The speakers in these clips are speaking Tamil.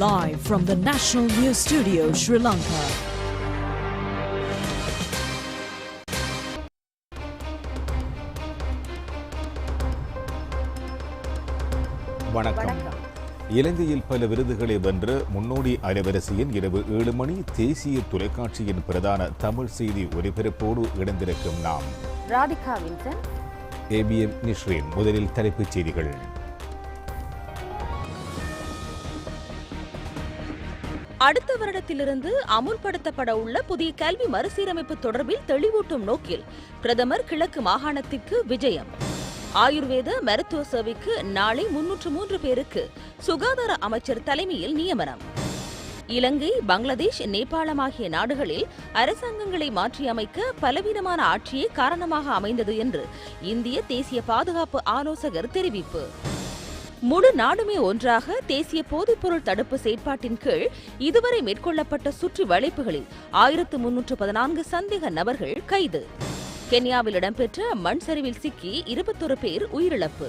Live from the National News Studio, Sri Lanka. வணக்கம். இலங்கையில் பல விருதுகளை வென்ற முன்னோடி அலைவரிசையின் இரவு ஏழு மணி தேசிய தொலைக்காட்சியின் பிரதான தமிழ் செய்தி ஒலிபரப்போடு இணைந்திருக்கும் நாம். ராதிகா வின்சன். ஏபிஎம் நிஸ்ரீன் முதலில் தலைப்புச் செய்திகள். அடுத்த வருடத்திலிருந்து அமுல்படுத்தப்பட உள்ள புதிய கல்வி மறுசீரமைப்பு தொடர்பில் தெளிவூட்டும் நோக்கில் பிரதமர் கிழக்கு மாகாணத்திற்கு விஜயம். ஆயுர்வேத மருத்துவ சேவைக்கு நாளை முன்னூற்று மூன்று பேருக்கு சுகாதார அமைச்சர் தலைமையில் நியமனம். இலங்கை பங்களாதேஷ் நேபாளம் ஆகிய நாடுகளில் அரசாங்கங்களை மாற்றியமைக்க பலவீனமான ஆட்சியே காரணமாக அமைந்தது என்று இந்திய தேசிய பாதுகாப்பு ஆலோசகர் தெரிவிப்பு. முழு நாடுமே ஒன்றாக தேசிய போதைப்பொருள் தடுப்பு செயற்பாட்டின் கீழ் இதுவரை மேற்கொள்ளப்பட்ட சுற்றி வளைப்புகளில் ஆயிரத்து முன்னூற்று பதினான்கு சந்தேக நபர்கள் கைது. கென்யாவில் இடம்பெற்ற மண் சரிவில் சிக்கி இருபத்தொரு பேர் உயிரிழப்பு.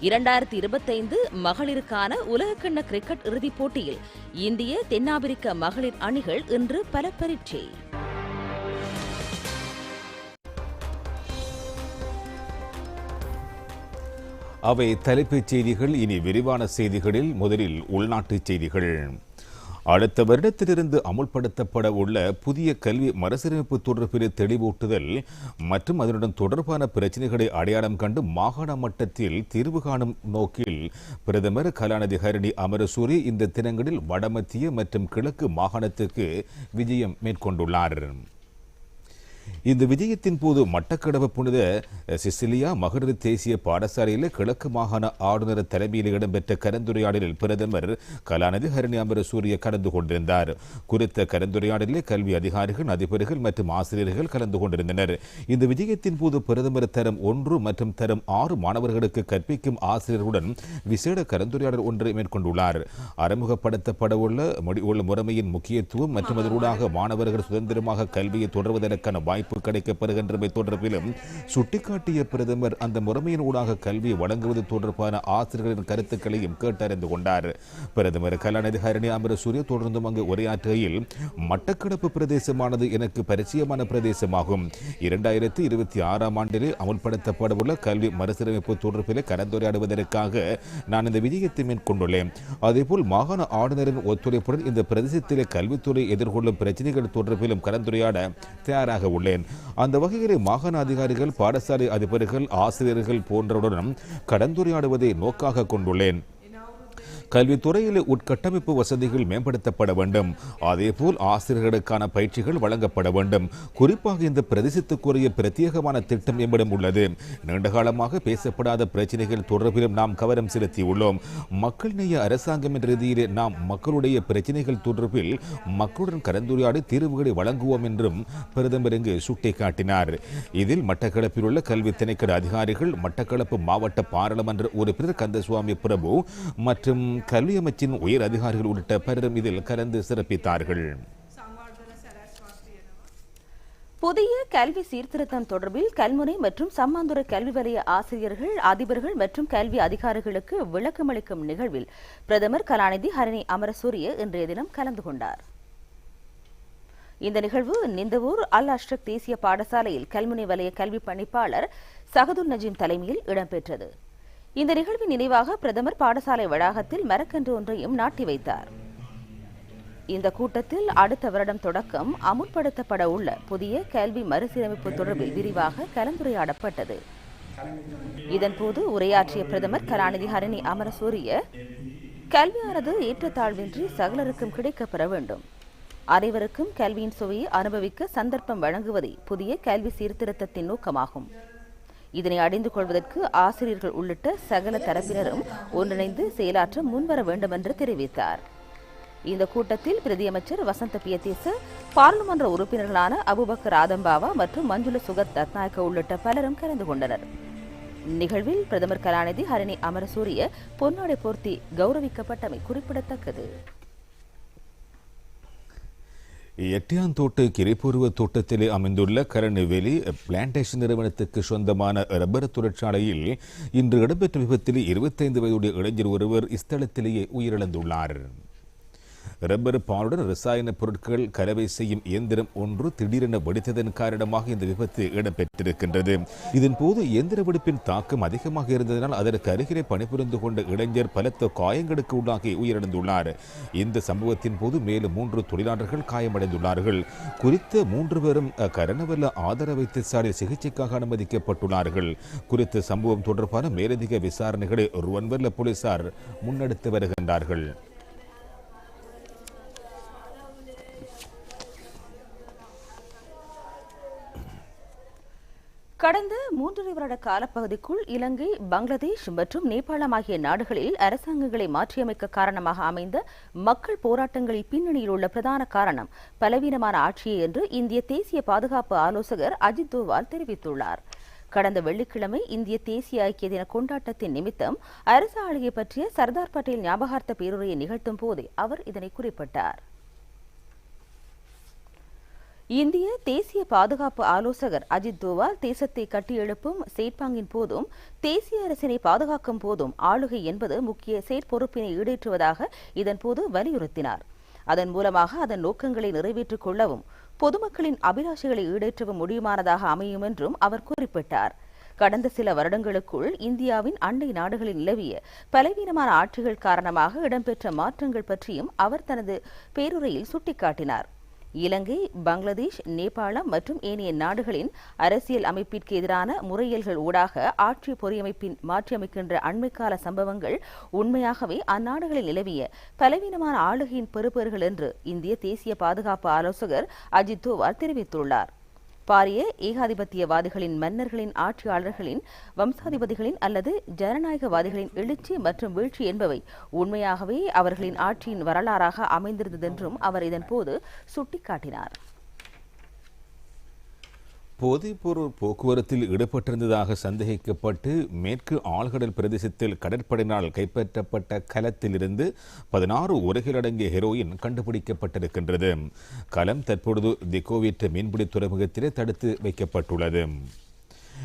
இரண்டாயிரத்தி இருபத்தைந்து மகளிருக்கான உலகக்கிண்ண கிரிக்கெட் இறுதிப் போட்டியில் இந்திய தென்னாப்பிரிக்க மகளிர் அணிகள் இன்று பல பரீட்சை அவை தலைப்புச் செய்திகள் இனி விரிவான செய்திகளில் முதலில் உள்நாட்டுச் செய்திகள். அடுத்த வருடத்திலிருந்து அமுல்படுத்தப்பட உள்ள புதிய கல்வி மறுசீரமைப்பு தொடர்பில் தெளிவூட்டுதல் மற்றும் அதனுடன் தொடர்பான பிரச்சினைகளை அடையாளம் கண்டு மாகாண மட்டத்தில் தீர்வு காணும் நோக்கில் பிரதமர் கலாநிதி ஹரணி அமரசூரி இந்த தினங்களில் வடமத்திய மற்றும் கிழக்கு மாகாணத்துக்கு விஜயம் மேற்கொண்டுள்ளார். இந்த விஜயத்தின் போது மட்டக்களப்பு புனித சிசிலியா மகளிர் தேசிய பாடசாலையில் கிழக்கு மாகாண ஆளுநர் தலைமையில் இடம்பெற்ற கலந்துரையாடலில் பிரதமர் கலாநிதி ஹரணி அமர சூரிய கலந்து கொண்டிருந்தார். குறித்த கலந்துரையாடலில் கல்வி அதிகாரிகள் அதிபர்கள் மற்றும் ஆசிரியர்கள் கலந்து கொண்டிருந்தனர். இந்த விஜயத்தின் போது பிரதமர் தரம் ஒன்று மற்றும் தரம் ஆறு மாணவர்களுக்கு கற்பிக்கும் ஆசிரியர்களுடன் விசேட கலந்துரையாடல் ஒன்றை மேற்கொண்டுள்ளார். அறிமுகப்படுத்தப்படவுள்ள உள்ள முறைமையின் முக்கியத்துவம் மற்றும் அதனூடாக மாணவர்கள் சுதந்திரமாக கல்வியை தொடர்வதற்கான வாய்ப்பு கிடைக்கப்படுகின்றமை தொடர்பிலும் சுட்டிக்காட்டிய பிரதமர் அந்த முறைமையின் ஊடாக கல்வியை வழங்குவது தொடர்பான ஆசிரியர்களின் கருத்துக்களையும் கேட்டறிந்து கொண்டார். பிரதமர் கலாநிதி ஹரணி அமரசூரிய தொடர்ந்தும் அங்கு உரையாற்றுகையில் மட்டக்களப்பு பிரதேசமானது எனக்கு பரிச்சயமான பிரதேசமாகும். இரண்டாயிரத்தி இருபத்தி ஆறாம் ஆண்டிலே அமுல்படுத்தப்படவுள்ள கல்வி மறுசீரமைப்பு தொடர்பிலே கலந்துரையாடுவதற்காக நான் இந்த விஜயத்தை மேற்கொண்டுள்ளேன். அதேபோல் மாகாண ஆளுநரின் ஒத்துழைப்புடன் இந்த பிரதேசத்திலே கல்வித்துறை எதிர்கொள்ளும் பிரச்சனைகள் தொடர்பிலும் கலந்துரையாட தயாராக உள்ளேன். அந்த வகையிலே மாகாண அதிகாரிகள் பாடசாலை அதிபர்கள் ஆசிரியர்கள் போன்றவருடன் கலந்துரையாடுவதை நோக்காக கொண்டுள்ளேன். கல்வித்துறையில் உட்கட்டமைப்பு வசதிகள் மேம்படுத்தப்பட வேண்டும். அதேபோல் ஆசிரியர்களுக்கான பயிற்சிகள் வழங்கப்பட வேண்டும். குறிப்பாக இந்த பிரதேசத்துக்குரிய பிரத்யேகமான திட்டம் என்பதும் உள்ளது. நீண்டகாலமாக பேசப்படாத பிரச்சனைகள் தொடர்பிலும் நாம் கவனம் செலுத்தியுள்ளோம். மக்கள் நேய அரசாங்கம் என்ற ரீதியிலே நாம் மக்களுடைய பிரச்சனைகள் தொடர்பில் மக்களுடன் கலந்துரையாடி தீர்வுகளை வழங்குவோம் என்றும் பிரதமர் இங்கு சுட்டிக்காட்டினார். இதில் மட்டக்களப்பில் உள்ள கல்வி திணைக்கள அதிகாரிகள் மட்டக்களப்பு மாவட்ட பாராளுமன்ற உறுப்பினர் கந்தசுவாமி பிரபு மற்றும் கல்வி அமைச்சின் உயர் அதிகாரிகள் உள்ளிட்ட பலரும் இதில் கலந்து சிறப்பித்தார்கள். புதிய கல்வி சீர்திருத்தம் தொடர்பில் கல்முனை மற்றும் சம்மாந்துறை கல்வி வலய ஆசிரியர்கள் அதிபர்கள் மற்றும் கல்வி அதிகாரிகளுக்கு விளக்கமளிக்கும் நிகழ்வில் பிரதமர் கலாநிதி ஹரணி அமரசூரிய இன்றைய தினம் கலந்து கொண்டார். இந்த நிகழ்வு நிந்தவூர் அல் அஷ்ரக் தேசிய பாடசாலையில் கல்முனை வலய கல்வி பணிப்பாளர் சகதுல் நஜீம் தலைமையில் இடம்பெற்றது. இந்த நிகழ்வின் நினைவாக பிரதமர் பாடசாலை வளாகத்தில் மரக்கன்று ஒன்றையும் நாட்டி வைத்தார். இந்த கூட்டத்தில் அடுத்த வருடம் தொடக்கம் அமுல்படுத்தப்பட உள்ள புதிய கல்வி மறுசீரமைப்பு தொடர்பில் விரிவாக கலந்துரையாடப்பட்டது. இதன்போது உரையாற்றிய பிரதமர் கலாநிதி ஹரணி அமரசூரிய கல்வியானது ஏற்றத்தாழ்வின்றி சகலருக்கும் கிடைக்கப்பெற வேண்டும். அனைவருக்கும் கல்வியின் சுவையை அனுபவிக்க சந்தர்ப்பம் வழங்குவதே புதிய கல்வி சீர்திருத்தத்தின் நோக்கமாகும். இதனை அடைந்து கொள்வதற்கு ஆசிரியர்கள் உள்ளிட்ட சகல தரப்பினரும் ஒன்றிணைந்து செயலாற்ற முன்வர வேண்டும் என்று தெரிவித்தார். இந்த கூட்டத்தில் பிரதியமைச்சர் வசந்த பியதேச பாராளுமன்ற உறுப்பினர்களான அபுபக்கர் ஆதம்பாவா மற்றும் மஞ்சுள சுகத் ரத்நாயக்க உள்ளிட்ட பலரும் கலந்து கொண்டனர். நிகழ்வில் பிரதமர் கலாநிதி ஹரிணி அமரசூரிய பொன்னாடை போர்த்தி கௌரவிக்கப்பட்டமை குறிப்பிடத்தக்கது. எட்டியாந்தோட்டு கிரிபூர்வ தோட்டத்திலே அமைந்துள்ள கரணிவேலி பிளான்டேஷன் நிறுவனத்துக்கு சொந்தமான ரப்பர் தொழிற்சாலையில் இன்று இடம்பெற்ற விபத்தில் இருபத்தைந்து வயதுடைய இளைஞர் ஒருவர் இஸ்தலத்திலேயே உயிரிழந்துள்ளார். ரப்பர் பாலுடன் ரசாயன பொருட்கள் கலவை செய்யும் இயந்திரம் ஒன்று திடீரென வெடித்ததன் காரணமாக இந்த விபத்து இடம்பெற்றிருக்கின்றது. இதன் போது இயந்திர வெடிப்பின் தாக்கம் அதிகமாக இருந்ததனால் அதற்கு அருகிலே பணிபுரிந்து கொண்ட இளைஞர் பலத்த காயங்களுக்கு உள்ளாகி உயிரிழந்துள்ளார். இந்த சம்பவத்தின் போது மேலும் மூன்று தொழிலாளர்கள் காயமடைந்துள்ளார்கள். குறித்த மூன்று பேரும் அஹ், கரணவல்ல ஆதார வைத்தியசாலை சிகிச்சைக்காக அனுமதிக்கப்பட்டுள்ளார்கள். குறித்த சம்பவம் தொடர்பான மேலதிக விசாரணைகளை ருவன்வெல்ல போலீசார் முன்னெடுத்து வருகின்றார்கள். கடந்த மூன்றரை வருட காலப்பகுதிக்குள் இலங்கை பங்களாதேஷ் மற்றும் நேபாளம் ஆகிய நாடுகளில் அரசாங்கங்களை மாற்றியமைக்க காரணமாக அமைந்த மக்கள் போராட்டங்களில் பின்னணியில் உள்ள பிரதான காரணம் பலவீனமான ஆட்சியே என்று இந்திய தேசிய பாதுகாப்பு ஆலோசகர் அஜித் தோவால் தெரிவித்துள்ளார். கடந்த வெள்ளிக்கிழமை இந்திய தேசிய ஐக்கிய தின கொண்டாட்டத்தின் நிமித்தம் அரசு ஆளுகை பற்றிய சர்தார் பட்டேல் ஞாபகார்த்த பேருரையை நிகழ்த்தும் போதே அவர் இதனை குறிப்பிட்டார். இந்திய தேசிய பாதுகாப்பு ஆலோசகர் அஜித் தோவால் தேசத்தை கட்டியெழுப்பும் செயற்பாங்கின் போதும் தேசிய அரசினை பாதுகாக்கும் போதும் ஆளுகை என்பது முக்கிய செயற்பொறுப்பினை ஈடேற்றுவதாக இதன்போது வலியுறுத்தினார். அதன் மூலமாக அதன் நோக்கங்களை நிறைவேற்றிக் கொள்ளவும் பொதுமக்களின் அபிலாஷைகளை ஈடேற்றவும் முடியுமானதாக அமையும் என்றும் அவர் குறிப்பிட்டார். கடந்த சில வருடங்களுக்குள் இந்தியாவின் அண்டை நாடுகளில் நிலவிய பலவீனமான ஆட்சிகள் காரணமாக இடம்பெற்ற மாற்றங்கள் பற்றியும் அவர் தனது பேருரையில் சுட்டிக்காட்டினார். இலங்கை பங்களாதேஷ் நேபாளம் மற்றும் ஏனைய நாடுகளின் அரசியல் அமைப்பிற்கு எதிரான முறையீல்கள் ஊடாக ஆட்சி பொறியமைப்பின் மாற்றியமைக்கின்ற அண்மைக்கால சம்பவங்கள் உண்மையாகவே அந்நாடுகளில் நிலவிய பலவீனமான ஆளுகையின் பெறுபேறுகள் என்று இந்திய தேசிய பாதுகாப்பு ஆலோசகர் அஜித் தோவால் தெரிவித்துள்ளார். பாரிய ஏகாதிபத்தியவாதிகளின் மன்னர்களின் ஆட்சியாளர்களின் வம்சாதிபதிகளின் அல்லது ஜனநாயகவாதிகளின் எழுச்சி மற்றும் வீழ்ச்சி என்பவை உண்மையாகவே அவர்களின் ஆட்சியின் வரலாறாக அமைந்திருந்ததென்றும் அவர் இதன்போது சுட்டிக்காட்டினார். போதைப்பொருள் போக்குவரத்தில் ஈடுபட்டிருந்ததாக சந்தேகிக்கப்பட்டு மேற்கு ஆழ்கடல் பிரதேசத்தில் கடற்படையினால் கைப்பற்றப்பட்ட கலத்திலிருந்து பதினாறு உரைகள் அடங்கிய ஹெரோயின் கண்டுபிடிக்கப்பட்டிருக்கின்றது. கலம் தற்பொழுது திகோவிட் மீன்பிடி துறைமுகத்திலே தடுத்து வைக்கப்பட்டுள்ளது.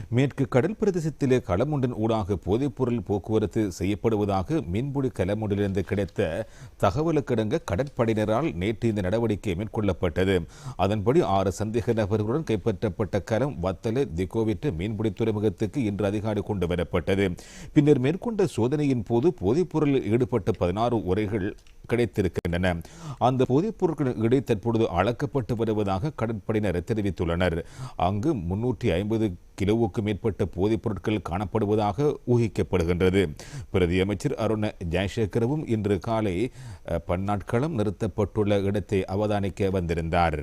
மேற்கு கடல் பிரதேசத்திலே களமுண்டின் ஊடாக போதைப்பொருள் போக்குவரத்து செய்யப்படுவதாக மீன்பிடி களமுண்டிலிருந்து கிடைத்த தகவலுக்கிடங்க கடற்படையினரால் நேற்று இந்த நடவடிக்கை மேற்கொள்ளப்பட்டது. அதன்படி ஆறு சந்தேக நபர்களுடன் கைப்பற்றப்பட்ட கலம் வத்தல திகோவிட்டு மீன்பிடி துறைமுகத்துக்கு இன்று அதிகாரி கொண்டு வரப்பட்டது. பின்னர் மேற்கொண்ட சோதனையின் போது போதைப்பொருளில் ஈடுபட்ட பதினாறு உரைகள் கிடைத்திருக்கின்றன. அந்த போதைப் பொருட்களின் இடை தற்பொழுது அளக்கப்பட்டு வருவதாக கடற்படையினர் தெரிவித்துள்ளனர். அங்கு முன்னூற்றி ஐம்பது கிலோவுக்கு மேற்பட்ட போதைப் பொருட்கள் காணப்படுவதாக ஊகிக்கப்படுகின்றது. பிரதி அமைச்சர் அருண் ஜெயசேகரவும் இன்று காலை பன்னாட்களம் நிறுத்தப்பட்டுள்ள இடத்தை அவதானிக்க வந்திருந்தார்.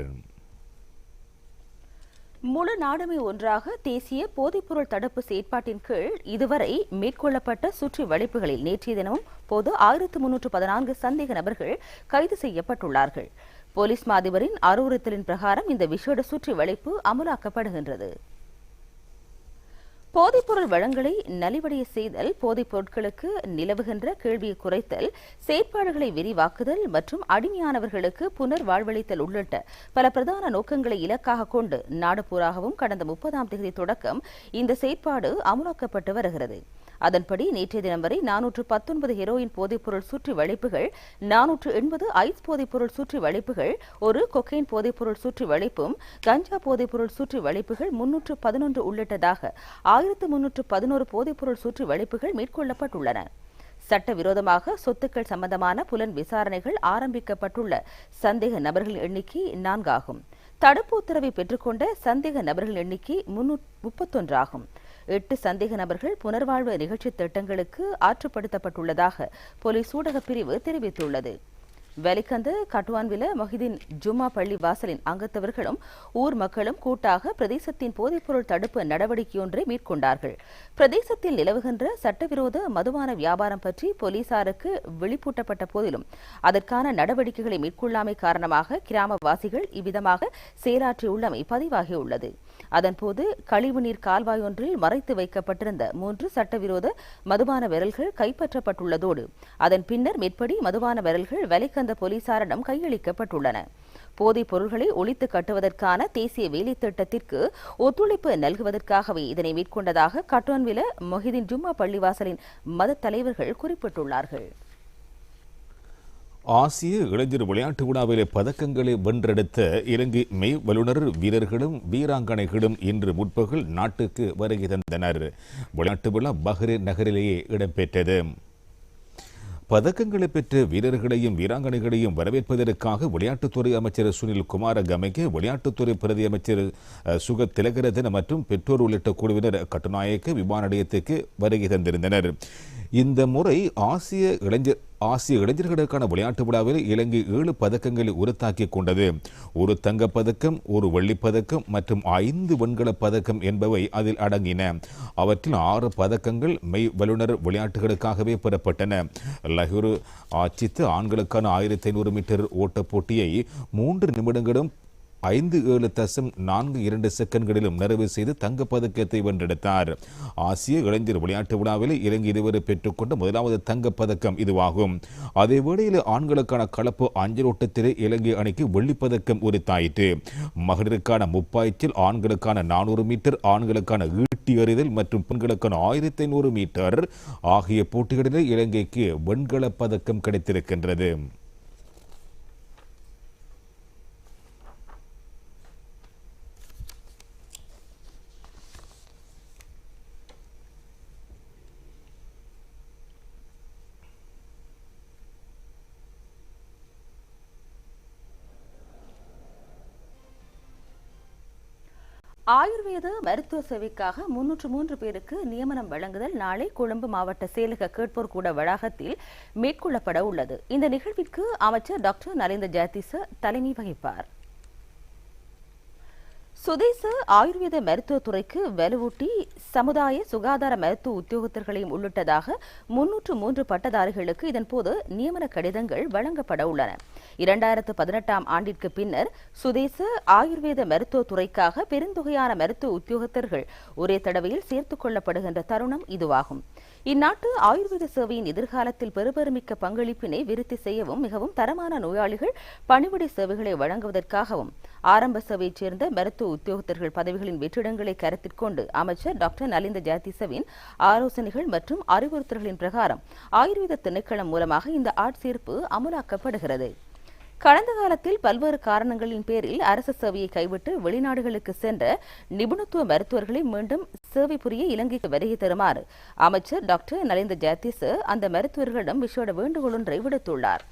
முழு நாடுமே ஒன்றாக தேசிய போதைப்பொருள் தடுப்பு செயற்பாட்டின் கீழ் இதுவரை மேற்கொள்ளப்பட்ட சுற்றி வளைப்புகளில் நேற்றைய தினமும் போது ஆயிரத்து முன்னூற்று பதினான்கு சந்தேக நபர்கள் கைது செய்யப்பட்டுள்ளார்கள். போலீஸ் மாதிபரின் அறிவுறுத்தலின் பிரகாரம் இந்த விசேட சுற்றி வளைப்பு அமலாக்கப்படுகின்றது. போதைப்பொருள் வளங்களை நலிவடைய செய்தல் போதைப் பொருட்களுக்கு நிலவுகின்ற கேள்வியை குறைத்தல் செயற்பாடுகளை விரிவாக்குதல் மற்றும் அடிமையானவர்களுக்கு புனர் வாழ்வளித்தல் உள்ளிட்ட பல பிரதான நோக்கங்களை இலக்காக கொண்டு நாடு பூராகவும் கடந்த முப்பதாம் தேதி தொடக்கம் இந்த செயற்பாடு அமுலாக்கப்பட்டு வருகிறது. அதன்படி நேற்றைய தினம் வரை நானூற்று பத்தொன்பது ஹெரோயின் போதைப்பொருள் சுற்றி வளைப்புகள் நானூற்று எண்பது ஐஸ் போதைப்பொருள் சுற்றி வளைப்புகள் ஒரு கொக்கைன் போதைப்பொருள் சுற்றி வளைப்பும் கஞ்சா போதைப்பொருள் சுற்றி வளைப்புகள் முன்னூற்று பதினொன்று உள்ளிட்டதாக ஆயிரத்து முன்னூற்று பதினோரு போதைப்பொருள் சுற்றி வளைப்புகள் மேற்கொள்ளப்பட்டுள்ளன. சட்டவிரோதமாக சொத்துக்கள் சம்பந்தமான புலன் விசாரணைகள் ஆரம்பிக்கப்பட்டுள்ள சந்தேக நபர்களின் எண்ணிக்கை நான்காகும். தடுப்பு உத்தரவை பெற்றுக்கொண்ட சந்தேக நபர்களின் எண்ணிக்கை முப்பத்தொன்றாகும். எட்டு சந்தேக நபர்கள் புனர்வாழ்வு நிகழ்ச்சி திட்டங்களுக்கு ஆற்றுப்படுத்தப்பட்டுள்ளதாக போலீஸ் ஊடகப் பிரிவு தெரிவித்துள்ளது. வெலிக்கந்த கட்டுவான்வில மொஹிதீன் ஜும்மா பள்ளி வாசலின் அங்கத்தவர்களும் ஊர் மக்களும் கூட்டாக பிரதேசத்தின் போதைப்பொருள் தடுப்பு நடவடிக்கையொன்றை மேற்கொண்டார்கள். பிரதேசத்தில் நிலவுகின்ற சட்டவிரோத மதுபான வியாபாரம் பற்றி போலீசாருக்கு வெளிப்பூட்டப்பட்ட போதிலும் அதற்கான நடவடிக்கைகளை மேற்கொள்ளாமை காரணமாக கிராமவாசிகள் இவ்விதமாக செயலாற்றியுள்ளமை பதிவாகியுள்ளது. அதன்போது கழிவுநீர் கால்வாய் ஒன்றில் மறைத்து வைக்கப்பட்டிருந்த மூன்று சட்டவிரோத மதுபான விரல்கள் கைப்பற்றப்பட்டுள்ளதோடு அதன் பின்னர் மேற்படி மதுபான விரல்கள் வலைக்கந்த போலீசாரிடம் கையளிக்கப்பட்டுள்ளன. போதைப் பொருள்களை ஒழித்து கட்டுவதற்கான தேசிய வேலை திட்டத்திற்கு ஒத்துழைப்பு நல்குவதற்காகவே இதனை மேற்கொண்டதாக கட்டோன்வில மொஹிதீன் ஜும்மா பள்ளிவாசலின் மத தலைவர்கள் குறிப்பிட்டுள்ளார்கள். ஆசிய இளைஞர் விளையாட்டு விழாவிலே பதக்கங்களை வென்றெடுத்த இலங்கை மெய் வல்லுநர் வீரர்களும் வீராங்கனைகளும் இன்று முற்பகல் நாட்டுக்கு வருகை தந்தனர். விளையாட்டு விழா பஹ்ரைன் நகரிலேயே இடம்பெற்றது. பதக்கங்களை பெற்ற வீரர்களையும் வீராங்கனைகளையும் வரவேற்பதற்காக விளையாட்டுத்துறை அமைச்சர் சுனில் குமார கமைக்கு விளையாட்டுத்துறை பிரதி அமைச்சர் சுக திலகரதன் மற்றும் பெற்றோர் உள்ளிட்ட குழுவினர் கட்டுநாயக்க விமான நிலையத்துக்கு வருகை தந்திருந்தனர். இந்த முறை ஆசிய இளைஞர் ஆசிய இளைஞர்களுக்கான விளையாட்டு விழாவில் இலங்கை ஏழு பதக்கங்களை உறுத்தாக்கி கொண்டது. ஒரு தங்கப்பதக்கம் ஒரு வெள்ளிப்பதக்கம் மற்றும் ஐந்து வெண்கலப் பதக்கம் என்பவை அதில் அடங்கின. அவற்றில் ஆறு பதக்கங்கள் மெய் வல்லுநர் விளையாட்டுகளுக்காகவே பெறப்பட்டன. லஹூர் ஆட்சித்து ஆண்களுக்கான ஆயிரத்தி ஐநூறு மீட்டர் ஓட்டப் போட்டியை மூன்று நிமிடங்களும் ஐந்து ஏழு தசம் நான்கு இரண்டு செகண்ட்களிலும் நிறைவு செய்து தங்கப் பதக்கத்தை வென்றெடுத்தார். ஆசிய இளைஞர் விளையாட்டு விழாவில் இலங்கை இதுவரை பெற்றுக்கொண்ட முதலாவது தங்கப் பதக்கம் இதுவாகும். அதே வேளையில் ஆண்களுக்கான கலப்பு அஞ்சல் ஓட்டத்திலே இலங்கை அணிக்கு வெள்ளிப் பதக்கம் உரித்தாயிற்று. மகளிருக்கான முப்பாய்ச்சில் ஆண்களுக்கான நானூறு மீட்டர் ஆண்களுக்கான ஈட்டி எறிதல் மற்றும் பெண்களுக்கான ஆயிரத்தி ஐநூறு மீட்டர் ஆகிய போட்டிகளிலே இலங்கைக்கு வெண்கலப் பதக்கம் கிடைத்திருக்கின்றது. ஆயுர்வேத மருத்துவ சேவைக்காக முன்னூற்று மூன்று பேருக்கு நியமனம் வழங்குதல் நாளை கொழும்பு மாவட்ட செயலக கேட்போர் கூட வளாகத்தில் மேற்கொள்ளப்பட உள்ளது. இந்த நிகழ்விற்கு அமைச்சர் டாக்டர் நரேந்திர ஜெயதிச தலைமை வகிப்பார். சுதேச ஆயுர்வேத மருத்துவத்துறைக்கு வலுவூட்டி சமுதாய சுகாதார மருத்துவ உத்தியோகத்தர்களையும் உள்ளிட்டதாக முன்னூற்று மூன்று பட்டதாரிகளுக்கு இதன்போது நியமன கடிதங்கள் வழங்கப்பட உள்ளன. இரண்டாயிரத்து பதினெட்டாம் ஆண்டிற்கு பின்னர் சுதேச ஆயுர்வேத மருத்துவத்துறைக்காக பெருந்தொகையான மருத்துவ உத்தியோகத்தர்கள் ஒரே தடவையில் சேர்த்துக் கொள்ளப்படுகின்ற தருணம் இதுவாகும். இந்நாட்டு ஆயுர்வேத சேவையின் எதிர்காலத்தில் பெருபெருமிக்க பங்களிப்பினை விருத்தி செய்யவும் மிகவும் தரமான நோயாளிகள் பணிவிடை சேவைகளை வழங்குவதற்காகவும் ஆரம்ப சேவையைச் சேர்ந்த மருத்துவ உத்தியோகத்தர்கள் பதவிகளின் வெற்றிடங்களை கருத்தில் கொண்டு அமைச்சர் டாக்டர் நலிந்த ஜாதிசவின் ஆலோசனைகள் மற்றும் அறிவுறுத்தல்களின் பிரகாரம் ஆயுர்வேத திணைக்களம் மூலமாக இந்த ஆட்சேர்ப்பு அமுலாக்கப்படுகிறது. கடந்த காலத்தில் பல்வேறு காரணங்களின் பேரில் அரசு சேவையை கைவிட்டு வெளிநாடுகளுக்கு சென்ற நிபுணத்துவ மருத்துவர்களை மீண்டும் சேவை புரிய இலங்கைக்கு வருகை தருமாறு அமைச்சர் டாக்டர் நரேந்திர ஜாத்திஸ் அந்த மருத்துவர்களிடம் விசேட வேண்டுகோள் ஒன்றை விடுத்துள்ளார்.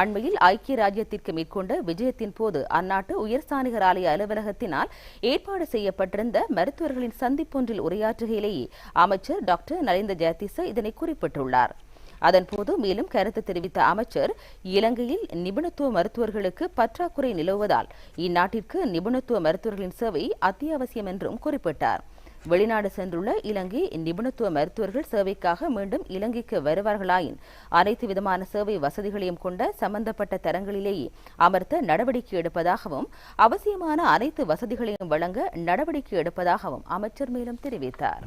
அண்மையில் ஐக்கிய ராஜ்யத்திற்கு மேற்கொண்ட விஜயத்தின் போது அந்நாட்டு உயர்ஸ்தானிகர் ஆலய அலுவலகத்தினால் ஏற்பாடு செய்யப்பட்டிருந்த மருத்துவர்களின் சந்திப்பொன்றில் உரையாற்றுகையிலேயே அமைச்சர் டாக்டர் நரேந்திர ஜெயதிச இதனை குறிப்பிட்டுள்ளார். அதன்போது மேலும் கருத்து தெரிவித்த அமைச்சர் இலங்கையில் நிபுணத்துவ மருத்துவர்களுக்கு பற்றாக்குறை நிலவுவதால் இந்நாட்டிற்கு நிபுணத்துவ மருத்துவர்களின் சேவை அத்தியாவசியம் என்றும் குறிப்பிட்டார். வெளிநாடு சென்றுள்ள இலங்கை நிபுணத்துவ மருத்துவர்கள் சேவைக்காக மீண்டும் இலங்கைக்கு வருவார்களாயின் அனைத்து விதமான சேவை வசதிகளையும் கொண்ட சம்பந்தப்பட்ட தரங்களிலேயே அமர்த்த நடவடிக்கை எடுப்பதாகவும் அவசியமான அனைத்து வசதிகளையும் வழங்க நடவடிக்கை எடுப்பதாகவும் அமைச்சர் மேலும் தெரிவித்தார்.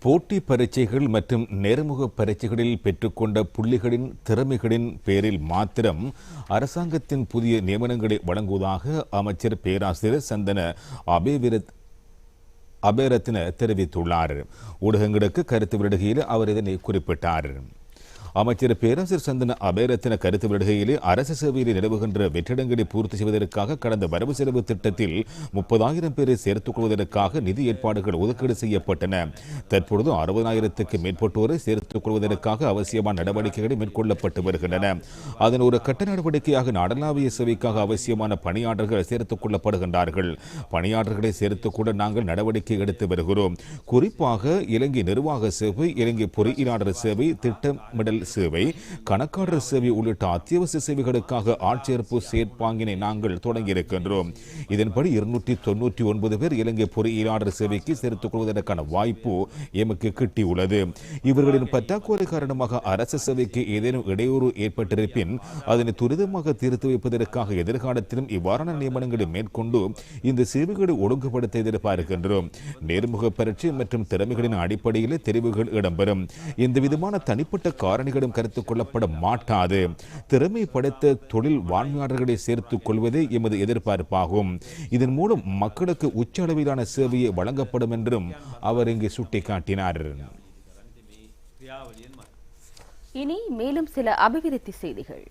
போட்டி பரீட்சைகள் மற்றும் நேர்முக பரீட்சைகளில் பெற்றுக்கொண்ட புள்ளிகளின் திறமைகளின் பேரில் மாத்திரம் அரசாங்கத்தின் புதிய நியமனங்களை வழங்குவதாக அமைச்சர் பேராசிரியர் சந்தன அபேவிரத் அபேரத்ன தெரிவித்துள்ளார். ஊடகங்களுக்கு கருத்து வெளியிடுகையில் அவர் இதனை குறிப்பிட்டார். அமைச்சர் பேரரசர் சந்தன அபேரத்தின கருத்து வெளியிடுகையிலே அரசு சேவையில் நிலவுகின்ற வெற்றிடங்களை பூர்த்தி செய்வதற்காக கடந்த வரவு செலவு திட்டத்தில் முப்பதாயிரம் பேரை சேர்த்துக் கொள்வதற்காக நிதி ஏற்பாடுகள் ஒதுக்கீடு செய்யப்பட்டன. தற்பொழுது அறுபதாயிரத்துக்கு மேற்பட்டோரை சேர்த்துக் கொள்வதற்காக அவசியமான நடவடிக்கைகள் மேற்கொள்ளப்பட்டு வருகின்றன. அதன் ஒரு கட்ட நடவடிக்கையாக நாடளாவிய சேவைக்காக அவசியமான பணியாளர்கள் சேர்த்துக் கொள்ளப்படுகின்றார்கள். பணியாளர்களை சேர்த்துக் கூட நாங்கள் நடவடிக்கை எடுத்து வருகிறோம். குறிப்பாக இலங்கை நிர்வாக சேவை இலங்கை பொறியியலாளர் சேவை திட்டமிடல் சேவை கணக்காளர் சேவை உள்ளிட்ட அத்தியாவசிய சேவைகளுக்காக ஆட்சேர்ப்பு சேர்ப்பாங்கினை நாங்கள் தொடங்கியிருக்கின்றோம் இதன்படி இருநூற்றி தொன்னூற்றி ஒன்பது பேர் இலங்கை பொறியியலாளர் சேவைக்கு சேர்த்துக் கொள்வதற்கான வாய்ப்பு எமக்கு கிட்டியுள்ளது. இவர்களின் பற்றாக்குறை காரணமாக அரசு சேவைக்கு ஏதேனும் இடையூறு ஏற்பட்டிருப்பின் அதனை துரிதமாக தீர்த்து வைப்பதற்காக எதிர்காலத்திலும் இவ்வாறான நியமனங்களை மேற்கொண்டு இந்த சேவைகளை ஒழுங்குபடுத்த எதிர்பார்க்கின்றோம். நேர்முக பரீட்சை மற்றும் திறமைகளின் அடிப்படையில் தெரிவுகள் இடம்பெறும். இந்த விதமான தனிப்பட்ட காரணிகளும் கருத்து கொள்ளப்பட மாட்டாது. திறமை படைத்த தொழில் வான்மையாளர்களை சேர்த்துக் கொள்வதே எமது எதிர்பார்ப்பாகும். இதன் மூலம் மக்களுக்கு உச்ச அளவிலான சேவையை வழங்கப்படும் என்றும் அவர் இங்கு சுட்டிக்காட்டினார். இனி மேலும் சில அபிவிருத்தி செய்திகள்.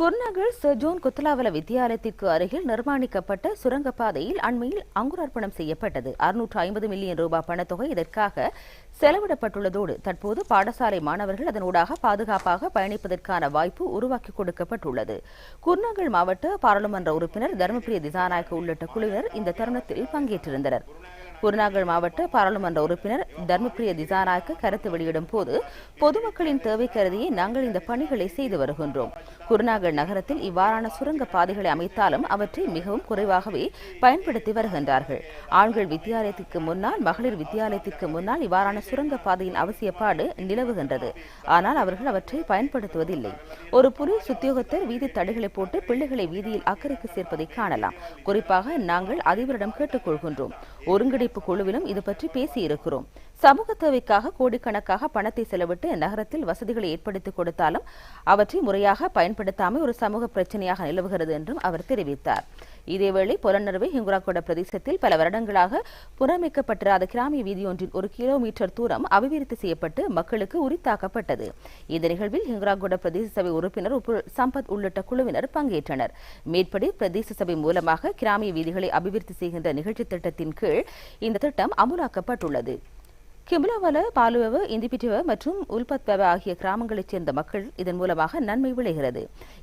குர்நகர் சர்ஜோன் குத்தலாவல வித்தியாலயத்திற்கு அருகில் நிர்மாணிக்கப்பட்ட சுரங்கப்பாதையில் அண்மையில் அங்குரார்ப்பணம் செய்யப்பட்டது. அறுநூற்று ஐம்பது மில்லியன் ரூபாய் பணத்தொகை இதற்காக செலவிடப்பட்டுள்ளதோடு தற்போது பாடசாலை மாணவர்கள் அதனூடாக பாதுகாப்பாக பயணிப்பதற்கான வாய்ப்பு உருவாக்கி கொடுக்கப்பட்டுள்ளது. குர்நகர் மாவட்ட பாராளுமன்ற உறுப்பினர் தர்மபிரிய திசாநாயக்க உள்ளிட்ட குழுவினர் இந்த தருணத்தில் பங்கேற்றிருந்தனர். குருநாகல் மாவட்ட பாராளுமன்ற உறுப்பினர் தர்மபிரிய திசாநாயக்க கருத்து வெளியிடும் போது பொதுமக்களின் தேவை கருதியே நாங்கள் இந்த பணிகளை செய்து வருகின்றோம். குருநாகல் நகரத்தில் இவ்வாறான சுரங்க பாதைகளை அமைத்தாலும் அவற்றை மிகவும் குறைவாகவே பயன்படுத்தி வருகின்றார்கள். ஆண்கள் வித்தியாலயத்திற்கு முன்னால் மகளிர் வித்தியாலயத்திற்கு முன்னால் இவ்வாறான சுரங்க பாதையின் அவசியப்பாடு நிலவுகின்றது. ஆனால் அவர்கள் அவற்றை பயன்படுத்துவதில்லை. ஒரு போலீஸ் உத்தியோகத்தர் வீதி தடைகளை போட்டு பிள்ளைகளை வீதியில் அக்கறைக்கு சேர்ப்பதை காணலாம். குறிப்பாக நாங்கள் அதிபரிடம் கேட்டுக்கொள்கின்றோம். ஒத்துழைப்பு குழுவிலும் இது பற்றி பேசியிருக்கிறோம். சமூக தேவைக்காக கோடிக்கணக்காக பணத்தை செலவிட்டு நகரத்தில் வசதிகளை ஏற்படுத்தி கொடுத்தாலும் அவற்றை முறையாக பயன்படுத்தாமல் ஒரு சமூக பிரச்சனையாக நிலவுகிறது என்றும் அவர் தெரிவித்தார். இதேவேளை புலனறுவை ஹிங்குராகொட பிரதேசத்தில் பல வருடங்களாக புனரமைக்கப்பட்டிராத கிராமிய வீதியொன்றில் ஒரு கிலோமீட்டர் தூரம் அபிவிருத்தி செய்யப்பட்டு மக்களுக்கு உரித்தாக்கப்பட்டது. இந்த நிகழ்வில் ஹிங்குராகொட பிரதேச சபை உறுப்பினர் சம்பத் உள்ளிட்ட குழுவினர் பங்கேற்றனர். மேற்படி பிரதேச சபை மூலமாக கிராமிய வீதிகளை அபிவிருத்தி செய்கின்ற நிகழ்ச்சி திட்டத்தின் கீழ் இந்த திட்டம் அமுலாக்கப்பட்டுள்ளது. கிம்லாவல பாலுவவ இந்திபிட்டிவ மற்றும் உல்பத்வவ ஆகிய கிராமங்களைச் சேர்ந்த மக்கள் இதன் மூலமாக நன்மை விளைகிறது.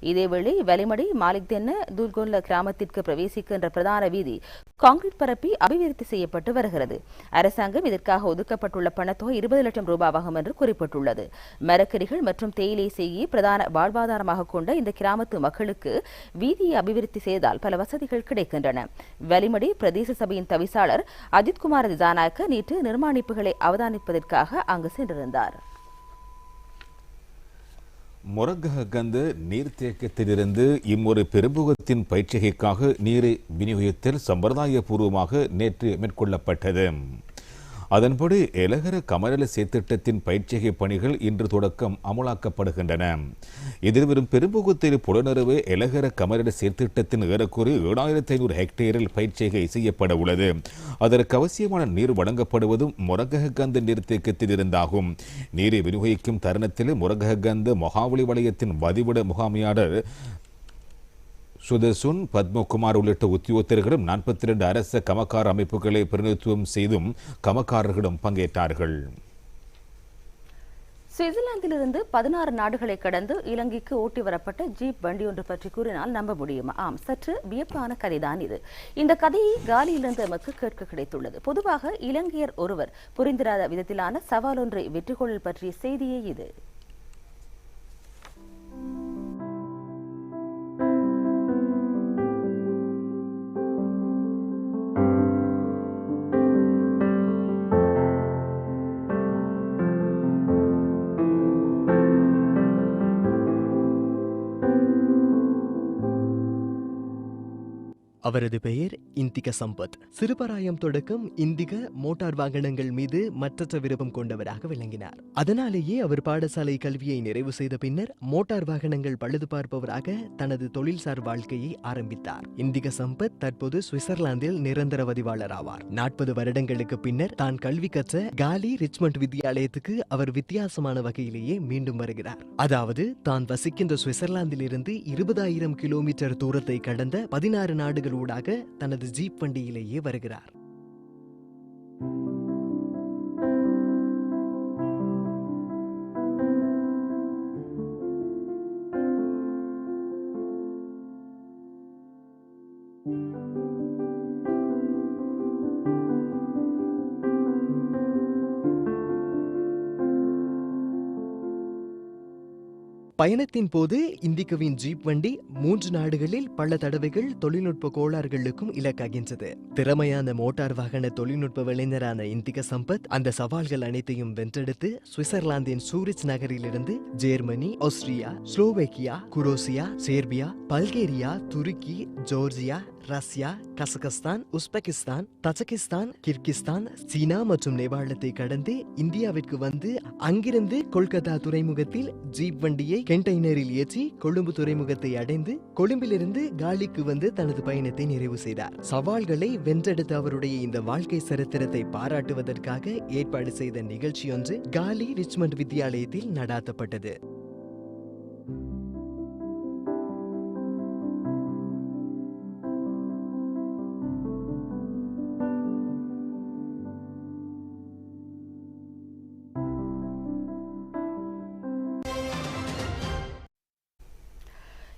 இதேவேளை வலிமடை மாலிக்தென்ன தூல்கொல்ல கிராமத்திற்கு பிரவேசிக்கின்ற பிரதான வீதி காங்கிரீட் பரப்பி அபிவிருத்தி செய்யப்பட்டு வருகிறது. அரசாங்கம் இதற்காக ஒதுக்கப்பட்டுள்ள பணத்தொகை இருபது லட்சம் ரூபாவாகும் என்று குறிப்பிட்டுள்ளது. மரக்கறிகள் மற்றும் தேயிலை செய்கி பிரதான வாழ்வாதாரமாக கொண்ட இந்த கிராமத்து மக்களுக்கு வீதியை அபிவிருத்தி செய்தால் பல வசதிகள் கிடைக்கின்றன. வலிமடை பிரதேச சபையின் தவிசாளர் அஜித்குமார் திசாநாயக்க நேற்று நிர்மாணிப்புகளை அவதானிப்பதற்காக அங்கு சென்றிருந்தார். முரககந்த நீர்த்தேக்கத்திலிருந்து இம்மொரு பெரும்புகத்தின் பயிற்சிகைக்காக நீரை விநியோகித்தல் சம்பிரதாயபூர்வமாக நேற்று மேற்கொள்ளப்பட்டது. அதன்படி எலகர கமநல சேத்திட்டத்தின் பயிற்சிகை பணிகள் இன்று தொடக்கம் அமலாக்கப்படுகின்றன. எதிர்வரும் பெரும்புகுத்தில் புலனறுவு எலகர கமரட சீர்திட்டத்தின் ஏறக்குறு ஏழாயிரத்தி ஐநூறு ஹெக்டேரில் பயிற்சிகை செய்யப்பட உள்ளது. அதற்கு அவசியமான நீர் வழங்கப்படுவதும் முரககந்த நீர்த்தேக்கத்தில் இருந்தாகும். நீரை விநியோகிக்கும் தருணத்தில் முரககந்த மொகாவளி வலயத்தின் வதிவிட முகாமையாளர் சுதர்சுன் பத்மகுமார் உள்ளிட்ட உத்தியோகத்தர்களும் நாற்பத்தி ரெண்டு அரச கமக்கார அமைப்புகளை பிரதிநிதித்துவம் செய்தும் கமக்காரர்களும் பங்கேற்றார்கள். சுவிட்சர்லாந்திலிருந்து பதினாறு நாடுகளை கடந்து இலங்கைக்கு ஓட்டி வரப்பட்ட ஜீப் வண்டி ஒன்று பற்றி கூறினால் நம்ப முடியுமா? ஆம் சற்று வியப்பான கதைதான் இது. இந்த கதையை காலியிலிருந்து எமக்கு கேட்க கிடைத்துள்ளது. பொதுவாக இலங்கையர் ஒருவர் புரிந்திராத விதத்திலான சவால் ஒன்றை வெற்றிகொள்ளல் பற்றிய செய்தியே இது. அவரது பெயர் இந்திக சம்பத். சிறுபராயம் தொடக்கம் இந்திக மோட்டார் வாகனங்கள் மீது மற்றற்ற விருப்பம் கொண்டவராக விளங்கினார். அதனாலேயே அவர் பாடசாலை கல்வியை நிறைவு செய்த பின்னர் மோட்டார் வாகனங்கள் பழுது பார்ப்பவராக தனது தொழில்சார் வாழ்க்கையை ஆரம்பித்தார். இந்திக சம்பத் தற்போது சுவிட்சர்லாந்தில் நிரந்தர பதிவாளர் ஆவார். நாற்பது வருடங்களுக்கு பின்னர் தான் கல்வி கற்ற காலி ரிச்மண்ட் வித்தியாலயத்துக்கு அவர் வித்தியாசமான வகையிலேயே மீண்டும் வருகிறார். அதாவது தான் வசிக்கின்ற சுவிட்சர்லாந்திலிருந்து இருபதாயிரம் கிலோமீட்டர் தூரத்தை கடந்த பதினாறு நாடுகள் ரோடாக தனது ஜீப் வண்டியிலேயே வருகிறார். பயணத்தின் போது இந்திகவின் ஜீப் வண்டி மூன்று நாடுகளில் பல தடவைகள் தொழில்நுட்ப கோளாறுகளுக்கும் இலக்காகின்றது. திறமையான மோட்டார் வாகன தொழில்நுட்ப விளைஞரான இந்திக சம்பத் அந்த சவால்கள் அனைத்தையும் வென்றெடுத்து சுவிட்சர்லாந்தின் சூரிச் நகரிலிருந்து Germany Austria Slovakia Croatia Serbia Bulgaria துருக்கி Georgia Russia Kazakhstan Uzbekistan Tajikistan Kyrgyzstan சீனா மற்றும் நேபாளத்தை கடந்து இந்தியாவிற்கு வந்து அங்கிருந்து கொல்கத்தா துறைமுகத்தில் ஜீப் வண்டியை கண்டெய்னரில் ஏற்றி கொழும்பு துறைமுகத்தை அடைந்து கொழும்பிலிருந்து காலிக்கு வந்து தனது பயணத்தை நிறைவு செய்தார். சவால்களை வென்றெடுத்த அவருடைய இந்த வாழ்க்கை சரித்திரத்தை பாராட்டுவதற்காக ஏற்பாடு செய்த நிகழ்ச்சியொன்று காலி ரிச்மண்ட் வித்தியாலயத்தில் நடாத்தப்பட்டது.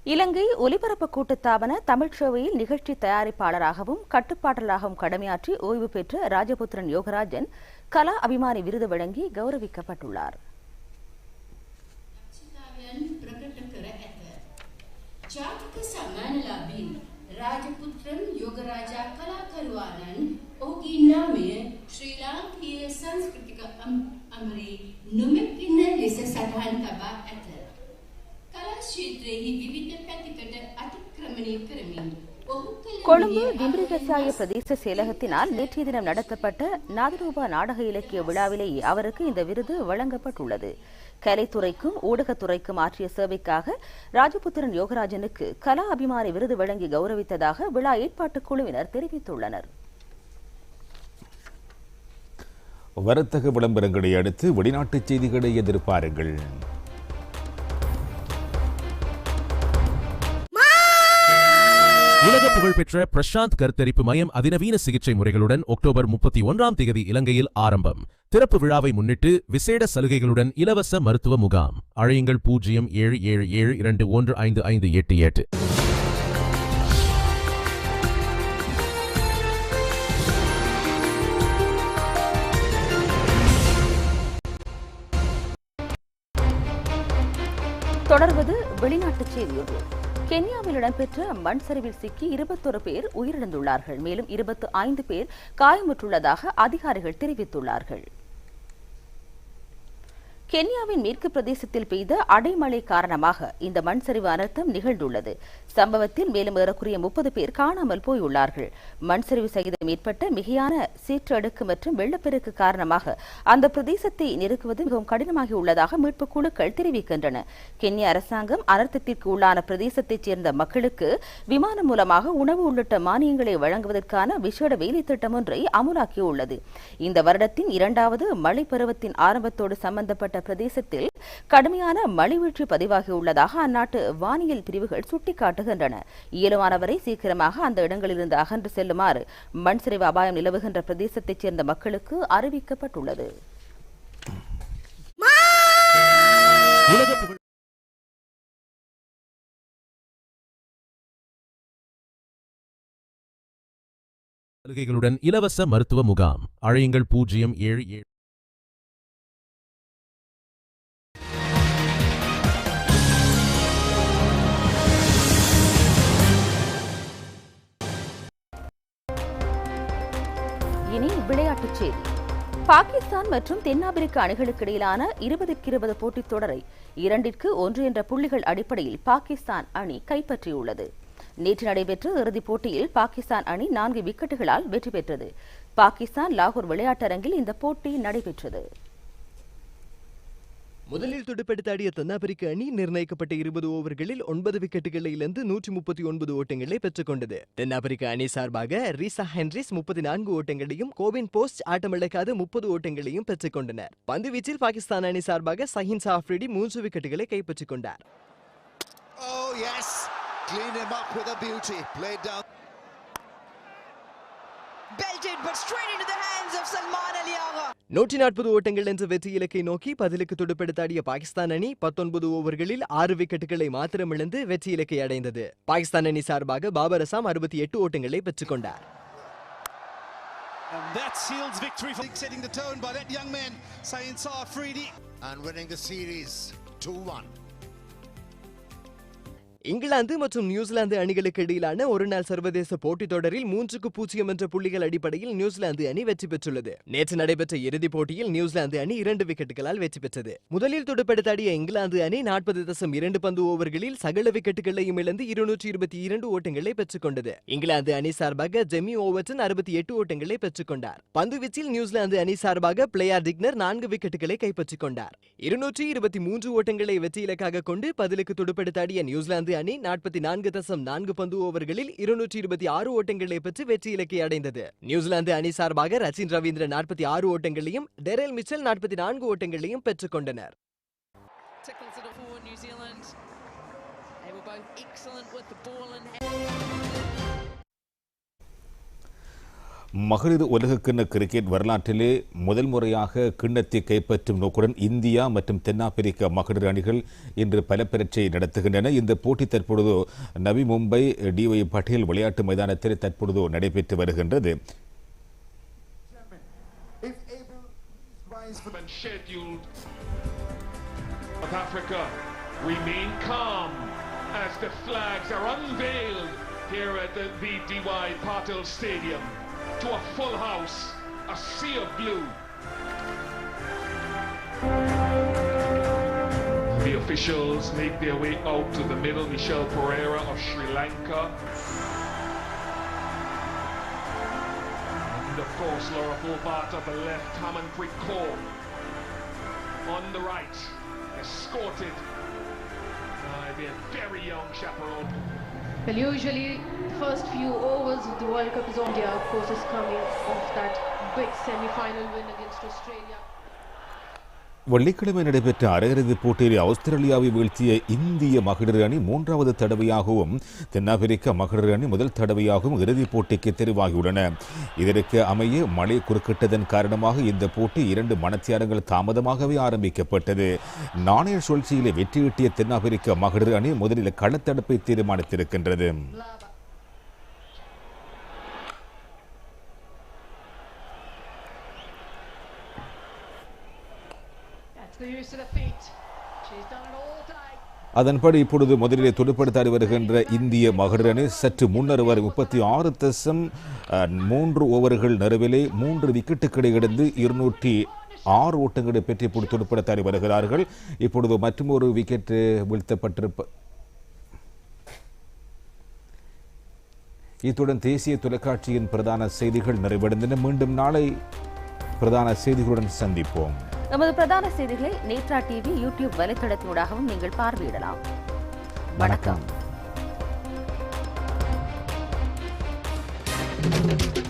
இலங்கை ஒலிபரப்பு கூட்டுத்தாபன தமிழ்ச் சேவையில் நிகழ்ச்சி தயாரிப்பாளராகவும் கட்டுப்பாட்டாளராகவும் கடமையாற்றி ஓய்வு பெற்ற ராஜபுத்திரன் யோகராஜன் கலா அபிமானி விருது வழங்கி கௌரவிக்கப்பட்டுள்ளார் චිතාවයන් ප්‍රකට කර ඇත. ජාතික සම්මානලාබීන් රාජපුත්‍රන් යෝගරාජා කලාකරුවානන් ඔහුගේ නාමය ශ්‍රී ලාංකීය සංස්කෘතික අම්- අමරේ නොමැකින ලෙස සටහන් තබා ඇත. கொழும்பு திம்பிரிகசாய பிரதேச செயலகத்தினால் நேற்றைய தினம் நடத்தப்பட்ட நாதரூபா நாடக இலக்கிய விழாவிலேயே அவருக்கு இந்த விருது வழங்கப்பட்டுள்ளது கலைத்துறைக்கும் ஊடகத்துறைக்கும் ஆற்றிய சேவைக்காக ராஜபுத்திரன் யோகராஜனுக்கு கலா அபிமானி விருது வழங்கி கௌரவித்ததாக விழா ஏற்பாட்டுக் குழுவினர் தெரிவித்துள்ளனர் வர்த்தக விளம்பரங்களை அடுத்து வெளிநாட்டு செய்திகளை எதிர்பாருங்கள் புகழ்பெற்ற பிரசாந்த் கருத்தரிப்பு மையம் அதிநவீன சிகிச்சை முறைகளுடன் அக்டோபர் முப்பத்தி ஒன்றாம் தேதி இலங்கையில் ஆரம்பம். திறப்பு விழாவை முன்னிட்டு விசேட சலுகைகளுடன் இலவச மருத்துவ முகாம். அழையுங்கள் பூஜ்ஜியம் ஏழு ஏழு ஏழு இரண்டு ஒன்று ஐந்து ஐந்து எட்டு எட்டு. தொடர்வது வெளிநாட்டு செய்தியொன்று கென்யாவில் இடம்பெற்ற மண் சரிவில் சிக்கி இருபத்தொரு பேர் உயிரிழந்துள்ளார்கள். மேலும் இருபத்து ஐந்து பேர் காயமுற்றுள்ளதாக அதிகாரிகள் தெரிவித்துள்ளார்கள். கென்யாவின் மேற்கு பிரதேசத்தில் பெய்த அடைமழை காரணமாக இந்த மண் சரிவு அனர்த்தம் நிகழ்ந்துள்ளது. சம்பவத்தில் மேலும் ஏறக்குறைய முப்பது பேர் காணாமல் போயுள்ளார்கள். மண் சரிவு சகிதம் ஏற்பட்ட மிகையான சீற்றடுக்கு மற்றும் வெள்ளப்பெருக்கு காரணமாக அந்த பிரதேசத்தை நெருக்குவது மிகவும் கடினமாகி உள்ளதாக மீட்பு குழுக்கள் தெரிவிக்கின்றன. கென்யா அரசாங்கம் அனர்த்தத்திற்கு உள்ளான பிரதேசத்தைச் சேர்ந்த மக்களுக்கு விமானம் மூலமாக உணவு உள்ளிட்ட மானியங்களை வழங்குவதற்கான விசேட வேலை திட்டம் ஒன்றை அமுலாக்கியுள்ளது. இந்த வருடத்தின் இரண்டாவது மழை பருவத்தின் ஆரம்பத்தோடு சம்பந்தப்பட்ட பிரதேசத்தில் கடுமையான மழைவீழ்ச்சி பதிவாகியுள்ளதாக அந்நாட்டு வானியல் பிரிவுகள் சுட்டிக்காட்டுகின்றன. இயலுமானவரை சீக்கிரமாக அந்த இடங்களிலிருந்து அகன்று செல்லுமாறு மண் சரிவு அபாயம் நிலவுகின்ற பிரதேசத்தைச் சேர்ந்த மக்களுக்கு அறிவிக்கப்பட்டுள்ளது. சலுகைகளுடன் இலவச மருத்துவ முகாம். அழையுங்கள் பூஜ்ஜியம் ஏழு ஏழு விளையாட்டுச் செய்தி. பாகிஸ்தான் மற்றும் தென்னாப்பிரிக்க அணிகளுக்கு இடையிலான இருபதுக்கு இருபது போட்டித் தொடரை இரண்டிற்கு ஒன்று என்ற புள்ளிகள் அடிப்படையில் பாகிஸ்தான் அணி கைப்பற்றியுள்ளது. நேற்று நடைபெற்ற இறுதிப் போட்டியில் பாகிஸ்தான் அணி நான்கு விக்கெட்டுகளால் வெற்றி பெற்றது. பாகிஸ்தான் லாகூர் விளையாட்டரங்கில் இந்த போட்டி நடைபெற்றது. முதலில் துடுப்பெடுத்தாடிய தென்னாப்பிரிக்க அணி நிர்ணயிக்கப்பட்ட இருபது ஓவர்களில் ஒன்பது விக்கெட்டுகளை இழந்து நூற்றி முப்பத்தி ஒன்பது ஓட்டங்களை பெற்றுக் கொண்டது தென்னாப்பிரிக்க அணி சார்பாக ரீசா ஹென்ரிஸ் முப்பத்தி நான்கு ஓட்டங்களையும் கோவின் போஸ்ட் ஆட்டமிழக்காத முப்பது ஓட்டங்களையும் பெற்றுக் கொண்டனர் பந்துவீச்சில் பாகிஸ்தான் அணி சார்பாக சஹின் சாஃப்ரிடி மூன்று விக்கெட்டுகளை கைப்பற்றிக் கொண்டார் Oh, yes. Him up with a beauty. Played down. நூற்றி நாற்பது ஓட்டங்கள் என்ற வெற்றி இலக்கை நோக்கி பதிலுக்கு துடுப்படுத்தாடிய பாகிஸ்தான் அணி பத்தொன்பது ஓவர்களில் ஆறு விக்கெட்டுகளை மாத்திரம் இழந்து வெற்றி இலக்கை அடைந்தது பாகிஸ்தான் அணி சார்பாக பாபர் அசாம் அறுபத்தி எட்டு ஓட்டங்களை பெற்றுக் கொண்டார் And that seals victory for setting the tone by that young man, Sayin Saar Freedy. And winning the series 2 1. England மற்றும் நியூசிலாந்து அணிகளுக்கு இடையிலான ஒருநாள் சர்வதேச போட்டித் தொடரில் மூன்றுக்கு பூஜ்ஜியம் என்ற புள்ளிகள் அடிப்படையில் நியூசிலாந்து அணி வெற்றி பெற்றுள்ளது. நேற்று நடைபெற்ற இறுதிப் போட்டியில் நியூசிலாந்து அணி இரண்டு விக்கெட்டுகளால் வெற்றி பெற்றது. முதலில் துடுப்படுத்தாடிய இங்கிலாந்து அணி நாற்பது தசம் இரண்டு பந்து ஓவர்களில் சகல விக்கெட்டுகளையும் இழந்து இருநூற்றி இருபத்தி இரண்டு ஓட்டங்களை பெற்றுக் கொண்டது. இங்கிலாந்து அணி சார்பாக ஜெமி ஓவர்டன் அறுபத்தி எட்டு ஓட்டங்களை பெற்றுக் கொண்டார். பந்துவீச்சில் நியூசிலாந்து அணி சார்பாக பிளேயர் டிக்னர் நான்கு விக்கெட்டுகளை கைப்பற்றிக் கொண்டார். இருநூற்றி இருபத்தி மூன்று ஓட்டங்களை வெற்றி இலக்காக கொண்டு பதிலுக்கு துடுப்படுத்தாடிய நியூசிலாந்து அணி நாற்பத்தி நான்கு தசம் நான்கு பந்து ஓவர்களில் இருநூற்றி இருபத்தி ஆறு ஓட்டங்களை பெற்று வெற்றி இலக்கை அடைந்தது. நியூசிலாந்து அணி சார்பாக ரச்சின் ரவீந்திரன் நாற்பத்தி ஆறு ஓட்டங்களையும் டெரல் மிச்சல் நாற்பத்தி நான்கு ஓட்டங்களையும் பெற்றுக் கொண்டனர். மகளிர் உலகக்கிண்ண கிரிக்கெட் வரலாற்றிலே முதல் முறையாக கிண்ணத்தை கைப்பற்றும் நோக்குடன் இந்தியா மற்றும் தென்னாப்பிரிக்க மகளிர் அணிகள் இன்று பல பரீட்சை நடத்துகின்றன. இந்த போட்டி தற்பொழுது நவி மும்பை டிஒய் பட்டேல் விளையாட்டு மைதானத்தில் தற்பொழுது நடைபெற்று வருகின்றது. As the flags are unveiled here at the VDY Patel Stadium. To a full house, a sea of blue. The officials make their way out to the middle. Michelle Pereira of Sri Lanka. And of course, Laura Fulbart of the left, Hamanpreet Kaur on the right, escorted very young chaperone. Well, usually first few overs of the World Cup is India, of course, is coming off that big semi-final win against Australia. வெள்ளிக்கிழமை நடைபெற்ற அரையிறுதிப் போட்டியில் ஆஸ்திரேலியாவை வீழ்த்திய இந்திய மகளிர் அணி மூன்றாவது தடவையாகவும் தென்னாப்பிரிக்க மகளிர் அணி முதல் தடவையாகவும் இறுதிப் போட்டிக்கு தெரிவாகியுள்ளன. இதற்கு அமைய மழை குறுக்கிட்டதன் காரணமாக இந்த போட்டி இரண்டு மணத்தியாரங்கள் தாமதமாகவே ஆரம்பிக்கப்பட்டது. நாணய சுழற்சியிலே வெற்றியீட்டிய தென்னாப்பிரிக்க மகளிர் அணி முதலில் களத்தடுப்பை தீர்மானித்திருக்கின்றது. அதன்படி இப்பொழுது முதலிலே துடுப்படுத்தாடி வருகின்ற இந்திய மகளிர் அணி சற்று முன்னர் வரை முப்பத்தி ஆறு தசம் மூன்று ஓவர்கள் நடுவிலே மூன்று விக்கெட்டுகளை இழந்து இருநூற்றி ஆறு ஓட்டங்களை பெற்று இப்பொழுது துடுப்படுத்தாடி வருகிறார்கள். இப்பொழுது மற்றொரு விக்கெட் வீழ்த்தப்பட்டிருப்ப இத்துடன் தேசிய தொலைக்காட்சியின் பிரதான செய்திகள் நிறைவடைந்தன. மீண்டும் நாளை பிரதான செய்திகளுடன் சந்திப்போம். நமது பிரதான செய்திகளை நேத்ரா டிவி யூடியூப் வலைத்தளத்தினூடாகவும் நீங்கள் பார்வையிடலாம். வணக்கம். வணக்கம்.